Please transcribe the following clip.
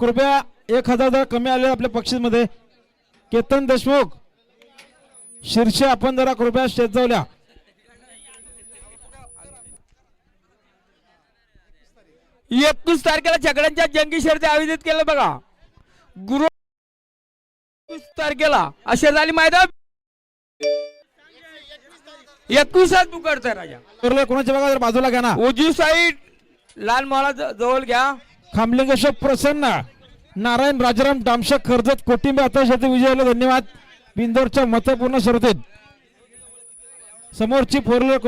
कृपया एक हजार जरा कमी आले आपल्या पक्षीमध्ये. केतन देशमुख. शीर्षे आपण जरा कृपया शेत जाऊल्या एकवीस तारखेला छकड्यांच्या जंगी शर्यती आयोजित केलं बघा. गुरु एकवीस तारखेला अशा झाली मैदान एकवीसात पुकारतोय राजा. कोणाच्या बघा जरा बाजूला घ्या ना. उजवी साईड लाल माळा ज- जवळ घ्या. खामलिंगेश्वर प्रसन्न नारायण राजाराम डामशा कर्जत कोटिंबे आता विजयाला धन्यवाद. बिंदोरच्या महत्त्वपूर्ण शर्यतीत समोरची फोर व्हीलर